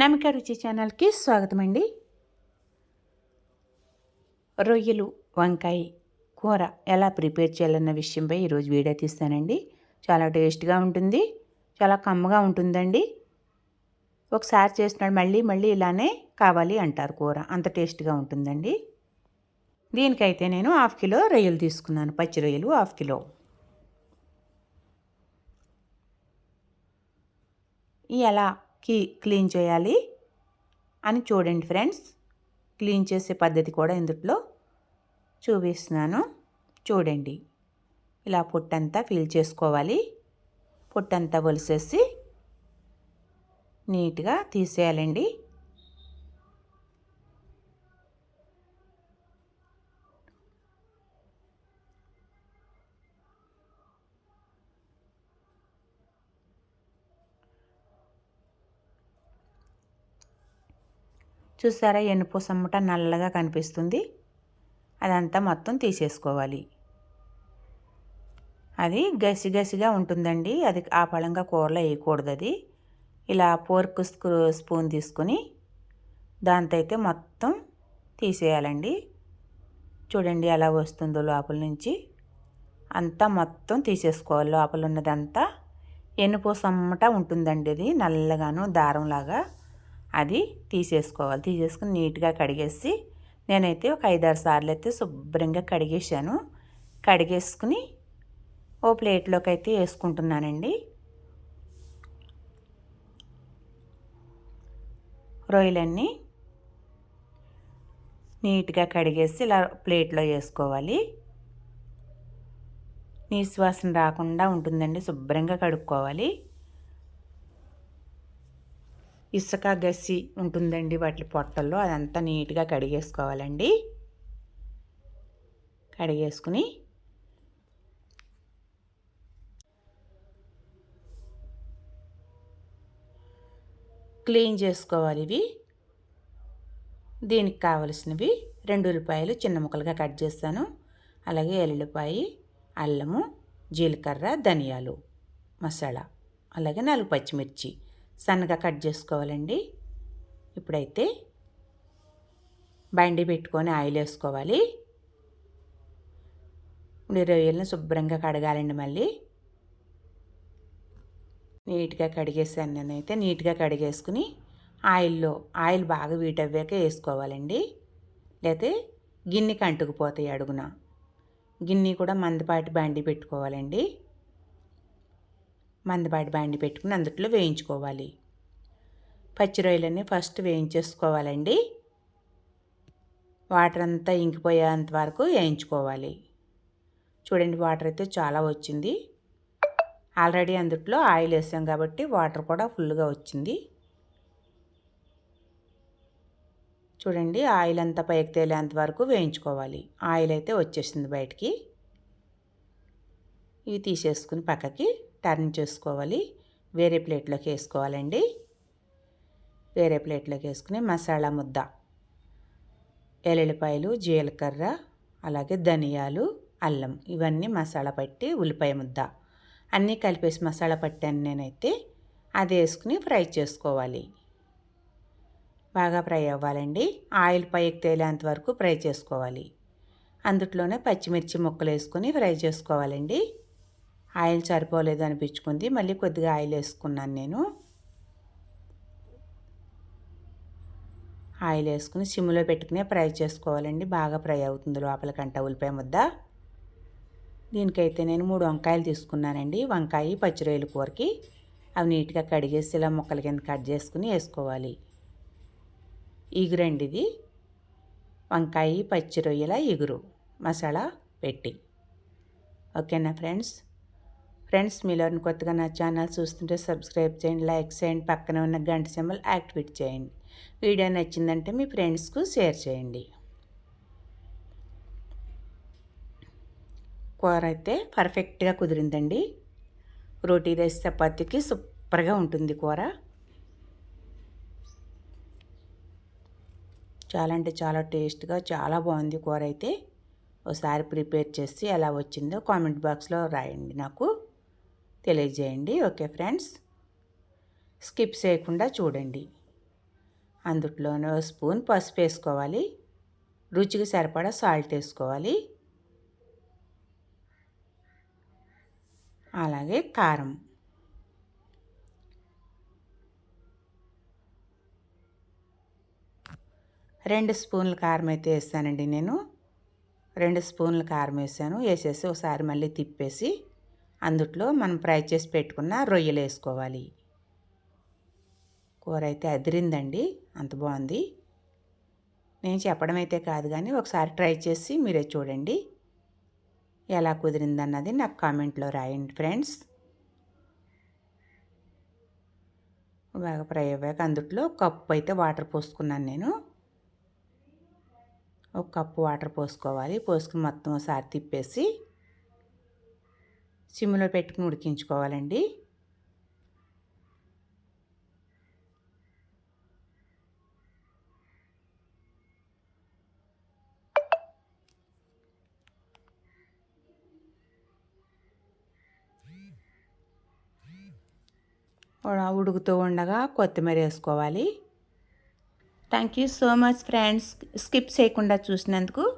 నమిక రుచి ఛానల్కి స్వాగతం అండి రొయ్యలు వంకాయ కూర ఎలా ప్రిపేర్ చేయాలన్న విషయంపై ఈరోజు వీడియో తీస్తానండి. చాలా టేస్ట్గా ఉంటుంది చాలా కమ్మగా ఉంటుందండి. ఒకసారి చేసినాడు మళ్ళీ మళ్ళీ ఇలానే కావాలి అంటారు కూర. అంత టేస్ట్గా ఉంటుందండి. దీనికైతే నేను హాఫ్ కిలో రొయ్యలు తీసుకున్నాను పచ్చి రొయ్యలు హాఫ్ కిలో. ఈ ఎలా క్లీన్ చేయాలి అని చూడండి ఫ్రెండ్స్. క్లీన్ చేసే పద్ధతి కూడా ఇందులో చూపిస్తున్నాను. చూడండి. ఇలా పొట్టంతా ఫీల్ చేసుకోవాలి. పొట్టంతా ఒలిసేసి నీట్గా తీసేయాలండి. చూసారా ఎనుపు సమ్మట నల్లగా కనిపిస్తుంది. అదంతా మొత్తం తీసేసుకోవాలి. అది గసి గసిగా ఉంటుందండి. అది ఆ పళంగా కూరలో వేయకూడదు అది. ఇలా పోర్క్ స్పూన్ తీసుకొని దాంతో అయితే మొత్తం తీసేయాలండి. చూడండి ఎలా వస్తుందో లోపల నుంచి. అంతా మొత్తం తీసేసుకోవాలి లోపల ఉన్నదంతా. ఎనుపు సమ్మట ఉంటుందండి అది నల్లగాను దారంలాగా. అది తీసేసుకోవాలి. తీసేసుకుని నీట్గా కడిగేసి నేనైతే ఒక ఐదారు సార్లు అయితే శుభ్రంగా కడిగేసాను కడిగేసుకుని ఓ ప్లేట్లోకి అయితే వేసుకుంటున్నానండి. రొయ్యలన్నీ నీట్గా కడిగేసి ఇలా ప్లేట్లో వేసుకోవాలి. నీసు వాసన రాకుండా ఉంటుందండి. శుభ్రంగా కడుక్కోవాలి. ఇసుక గసి ఉంటుందండి వాటి పొట్టల్లో. అదంతా నీట్గా కడిగేసుకోవాలండి. కడిగేసుకుని క్లీన్ చేసుకోవాలి ఇవి. దీనికి కావలసినవి రెండు ఉల్లిపాయలు చిన్న ముక్కలుగా కట్ చేస్తాను. అలాగే ఎల్లుల్లిపాయ అల్లము జీలకర్ర ధనియాలు మసాలా అలాగే నాలుగు పచ్చిమిర్చి. సన్నగా కట్ చేసుకోవాలండి. ఇప్పుడైతే బండి పెట్టుకొని ఆయిల్ వేసుకోవాలి. ఇప్పుడు రొయ్యలను శుభ్రంగా కడగాలండి మళ్ళీ. నీట్గా కడిగేసాను నేనైతే. నీట్గా కడిగేసుకుని ఆయిల్లో ఆయిల్ బాగా వీటవ్వాక వేసుకోవాలండి. లేకపోతే గిన్నెకి అంటుకుపోతాయి అడుగున. గిన్నె కూడా మందపాటి బండి పెట్టుకోవాలండి. మందపాటి బండి పెట్టుకుని అందుట్లో వేయించుకోవాలి. పచ్చి రొయ్యలన్నీ ఫస్ట్ వేయించేసుకోవాలండి. వాటర్ అంతా ఇంకిపోయేంత వరకు వేయించుకోవాలి. చూడండి వాటర్ అయితే చాలా వచ్చింది. ఆల్రెడీ అందుట్లో ఆయిల్ వేసాం కాబట్టి వాటర్ కూడా ఫుల్గా వచ్చింది. చూడండి ఆయిల్ అంతా పైకి తేలేంత వరకు వేయించుకోవాలి. ఆయిల్ అయితే వచ్చేసింది బయటికి. ఇవి తీసేసుకుని పక్కకి టర్న్ చేసుకోవాలి. వేరే ప్లేట్లోకి వేసుకోవాలండి. వేరే ప్లేట్లోకి వేసుకుని మసాలా ముద్ద. ఎల్లుల్లిపాయలు జీలకర్ర అలాగే ధనియాలు అల్లం ఇవన్నీ మసాలా పట్టి ఉల్లిపాయ ముద్ద. అన్నీ కలిపేసి మసాలా పట్టాను నేనైతే అది వేసుకుని ఫ్రై చేసుకోవాలి. బాగా ఫ్రై అవ్వాలండి. ఆయిల్ పైకి తేలేంత వరకు ఫ్రై చేసుకోవాలి. అందుట్లోనే పచ్చిమిర్చి ముక్కలు వేసుకొని ఫ్రై చేసుకోవాలండి. ఆయిల్ సరిపోలేదు అనిపించుకుంది. మళ్ళీ కొద్దిగా ఆయిల్ వేసుకున్నాను నేను. ఆయిల్ వేసుకుని సిమ్లో పెట్టుకునే ఫ్రై చేసుకోవాలండి. బాగా ఫ్రై అవుతుంది లోపల కంట ఉల్లిపాయ ముద్ద. దీనికైతే నేను మూడు వంకాయలు తీసుకున్నానండి. వంకాయ పచ్చిరొయ్యల కూరకి. అవి నీట్గా కడిగేసి ఇలా ముక్కల కింద కట్ చేసుకుని వేసుకోవాలి. ఇగురండి ఇది. వంకాయ పచ్చి రొయ్యల ఇగురు. మసాలా పెట్టి. ఓకేనా ఫ్రెండ్స్? ఫ్రెండ్స్ మీలోని కొత్తగా నా ఛానల్ చూస్తుంటే సబ్స్క్రైబ్ చేయండి లైక్ చేయండి పక్కన ఉన్న గంట సింబల్ యాక్టివేట్ చేయండి. వీడియో నచ్చిందంటే మీ ఫ్రెండ్స్కు షేర్ చేయండి. కూర అయితే పర్ఫెక్ట్గా కుదిరిందండి. రోటీ రైస్ చపాతీకి సూపర్గా ఉంటుంది కూర. చాలా అంటే చాలా టేస్ట్గా చాలా బాగుంది కూర అయితే. ఒకసారి ప్రిపేర్ చేసి ఎలా వచ్చిందో కామెంట్ బాక్స్లో రాయండి నాకు. తెలియజేయండి. Okay friends. స్కిప్ చేయకుండా చూడండి. అందుట్లోనే స్పూన్ పసుపు వేసుకోవాలి. రుచికి సరిపడా సాల్ట్ వేసుకోవాలి. అలాగే కారం. రెండు స్పూన్ల కారం అయితే వేస్తానండి నేను. రెండు స్పూన్ల కారం వేసాను. వేసేసి ఒకసారి మళ్ళీ తిప్పేసి అందుట్లో మనం ఫ్రై చేసి పెట్టుకున్న రొయ్యలు వేసుకోవాలి. కూర అయితే అదిరిందండి. అంత బాగుంది. నేను చెప్పడం అయితే కాదు కానీ ఒకసారి ట్రై చేసి మీరే చూడండి. ఎలా కుదిరిందన్నది నాకు కామెంట్లో రాయండి ఫ్రెండ్స్. బాగా ఫ్రై అయ్యాక అందుట్లో కప్పు అయితే వాటర్ పోసుకున్నాను నేను. ఒక కప్పు వాటర్ పోసుకోవాలి. పోసుకుని మొత్తం ఒకసారి తిప్పేసి సిమ్లో పెట్టుకుని ఉడికించుకోవాలండి. ఉడుకుతూ ఉండగా కొత్తిమీర వేసుకోవాలి. Thank you so much friends skip చేయకుండా చూసినందుకు